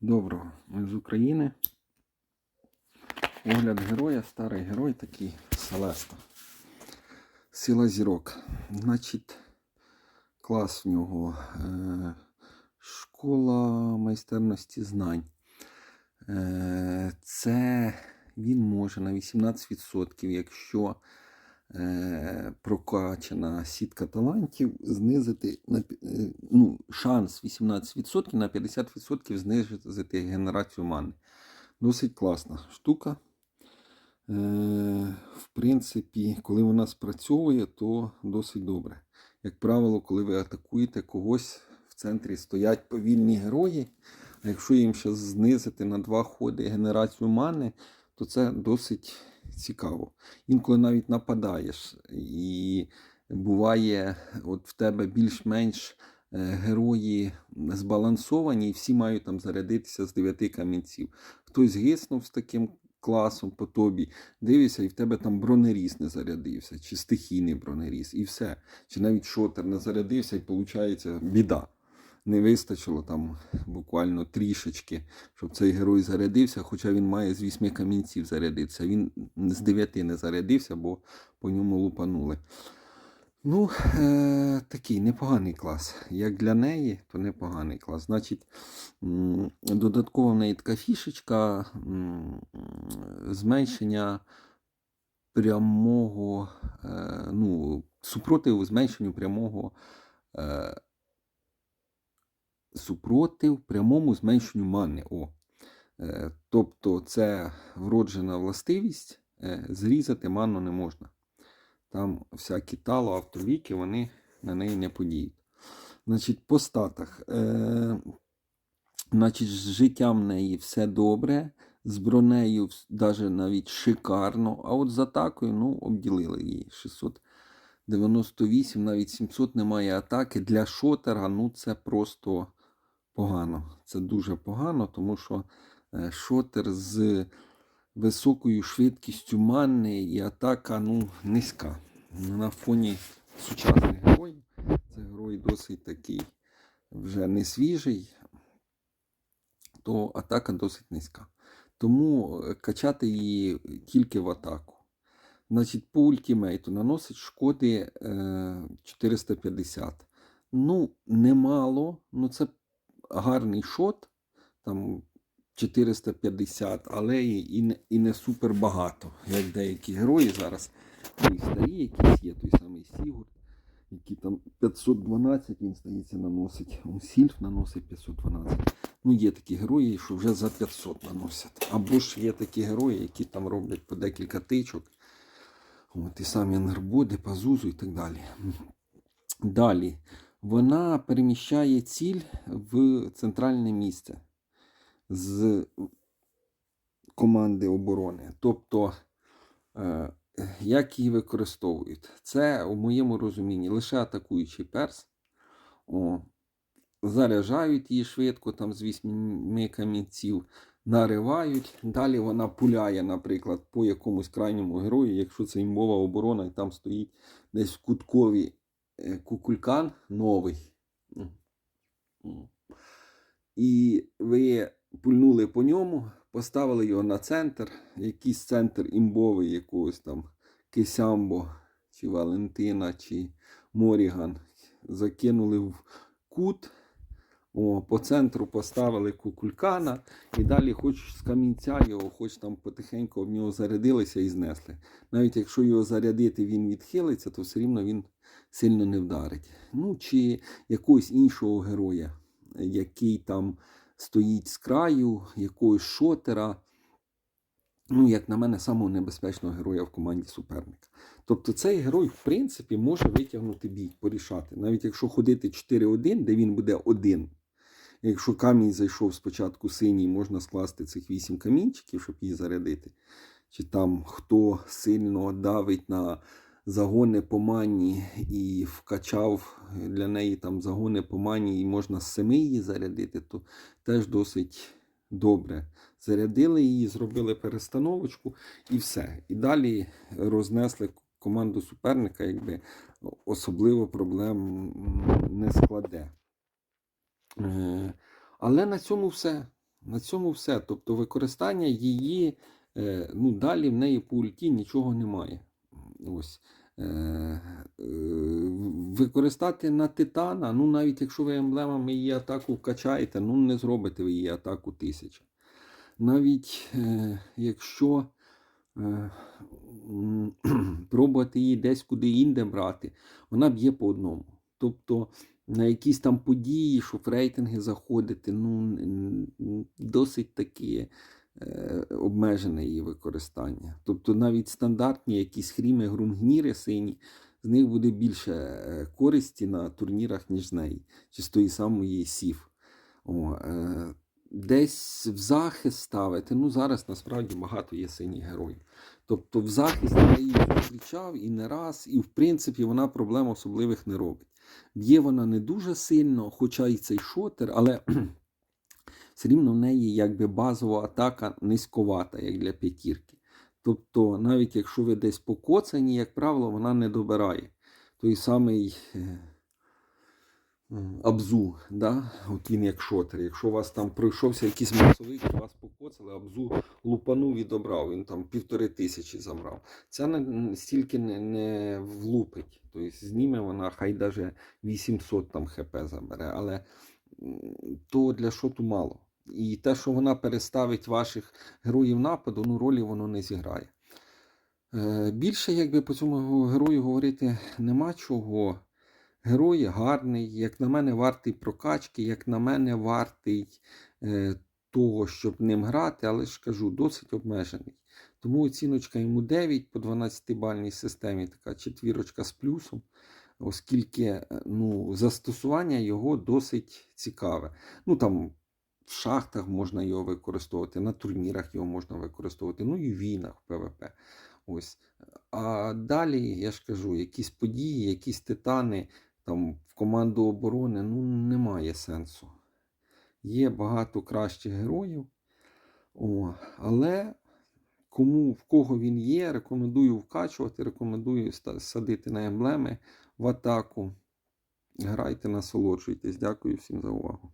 Доброго, ми з України. Огляд героя, старий герой такий Селеста. Сила зірок. Значить, клас в нього. Е, школа майстерності знань. Е, це він може на 18%, якщо прокачана сітка талантів, знизити на, е, ну, шанс 18% на 50% знизити генерацію мани. Досить класна штука. Е, в принципі, коли вона спрацьовує, то досить добре. Як правило, коли ви атакуєте когось, в центрі стоять повільні герої. А якщо їм ще знизити на два ходи генерацію мани, то це досить цікаво. Інколи навіть нападаєш, і буває, от в тебе більш-менш е, герої збалансовані, і всі мають там зарядитися з дев'яти камінців. Хтось гиснув з таким класом по тобі, дивишся, і в тебе там бронеріз не зарядився, чи стихійний бронеріз, і все. Чи навіть шотер не зарядився, і виходить біда. Не вистачило там буквально трішечки, щоб цей герой зарядився, хоча він має з вісьми камінців зарядитися. Він з дев'яти не зарядився, бо по ньому лупанули. Ну, е, такий непоганий клас. Як для неї, то непоганий клас. Значить, м, додатково в неї така фішечка зменшення прямого, е, ну, супротиву зменшенню прямого. Е, супротив прямому зменшенню мани. О. Е, тобто це вроджена властивість, е, зрізати ману не можна. Там всякі тало, автоліки, вони на неї не подіють. Значить, по статах. Е, значить, з життям в неї все добре, з бронею навіть навіть шикарно, а от з атакою ну, обділили її 698, навіть 700 немає атаки. Для шотера ну, це просто погано. Це дуже погано, тому що е, шотер з високою швидкістю мани і атака ну, низька. На фоні сучасних героїв це герой досить такий вже не свіжий, то атака досить низька. Тому е, качати її тільки в атаку. Значить, по ультимейту наносить шкоди е, 450. Ну, немало, ну це гарний шот, там 450, але і, не, і не супер багато, як деякі герої зараз. Ну, і старі якісь є, той самий Сігурд, який там 512, він здається, наносить. Он Сільф наносить 512. Ну, є такі герої, що вже за 500 наносять. Або ж є такі герої, які там роблять по декілька тичок. От, і самі Нербоди, Пазузу і так далі. Далі. Вона переміщає ціль в центральне місце з команди оборони. Тобто, е, як її використовують? Це, у моєму розумінні, лише атакуючий перс. О, заряджають її швидко, там з вісьми камінців, наривають. Далі вона пуляє, наприклад, по якомусь крайньому герою, якщо це імбова оборона, і там стоїть десь в куткові кукулькан новий. І ви пульнули по ньому, поставили його на центр, якийсь центр імбовий якогось там Кисямбо, чи Валентина, чи Моріган. Закинули в кут, о, по центру поставили кукулькана, і далі хоч з камінця його, хоч там потихеньку в нього зарядилися і знесли. Навіть якщо його зарядити, він відхилиться, то все рівно він сильно не вдарить. Ну, чи якогось іншого героя, який там стоїть з краю, якогось шотера. Ну, як на мене, самого небезпечного героя в команді суперника. Тобто цей герой, в принципі, може витягнути бій, порішати. Навіть якщо ходити 4-1, де він буде один. Якщо камінь зайшов спочатку синій, можна скласти цих 8 камінчиків, щоб її зарядити. Чи там хто сильно давить на загони по мані і вкачав для неї там загони по мані, і можна з 7 її зарядити, то теж досить добре. Зарядили її, зробили перестановочку і все. І далі рознесли команду суперника, якби особливо проблем не складе. Е, Але на цьому все. На цьому все. Тобто використання її, е, ну, далі в неї по ульті нічого немає. Ось. Е, е, використати на титана, ну навіть якщо ви емблемами її атаку вкачаєте, ну не зробите ви її атаку 1000. Навіть е, якщо е, пробувати її десь куди інде брати, вона б'є по одному. Тобто на якісь там події, щоб в рейтинги заходити, ну досить таки е, обмежене її використання. Тобто навіть стандартні якісь хріми, грунгніри сині, з них буде більше е, користі на турнірах, ніж з неї, чи з тої самої сів. О, е, десь в захист ставити. Ну, зараз насправді багато є синіх героїв. Тобто в захист я її зустрічав і не раз, і в принципі вона проблем особливих не робить. Б'є вона не дуже сильно, хоча і цей шотер, але все рівно в неї якби базова атака низьковата, як для п'ятірки. Тобто, навіть якщо ви десь покоцані, як правило, вона не добирає. Той самий е, Абзу, да? от він як шотер. Якщо у вас там пройшовся якийсь масовик, вас покоцали, Абзу лупанув і добрав, він там півтори тисячі забрав. Не, стільки не, не влупить. Тобто зніме вона, хай даже 800 там хп забере, але то для шоту мало. І те, що вона переставить ваших героїв нападу, ну ролі воно не зіграє. Е, Більше, якби по цьому герою говорити нема чого. Герой гарний, як на мене, вартий прокачки, як на мене, вартий е, того, щоб ним грати, але ж кажу, досить обмежений. Тому оціночка йому 9 по 12-бальній системі, така четвірочка з плюсом, оскільки е, ну, застосування його досить цікаве. Ну там в шахтах можна його використовувати, на турнірах його можна використовувати, ну і в війнах в ПВП. Ось. А далі, я ж кажу, якісь події, якісь титани там в команду оборони, ну немає сенсу. Є багато кращих героїв. О, але кому в кого він є, рекомендую вкачувати, рекомендую садити на емблеми в атаку. Грайте, насолоджуйтесь. Дякую всім за увагу.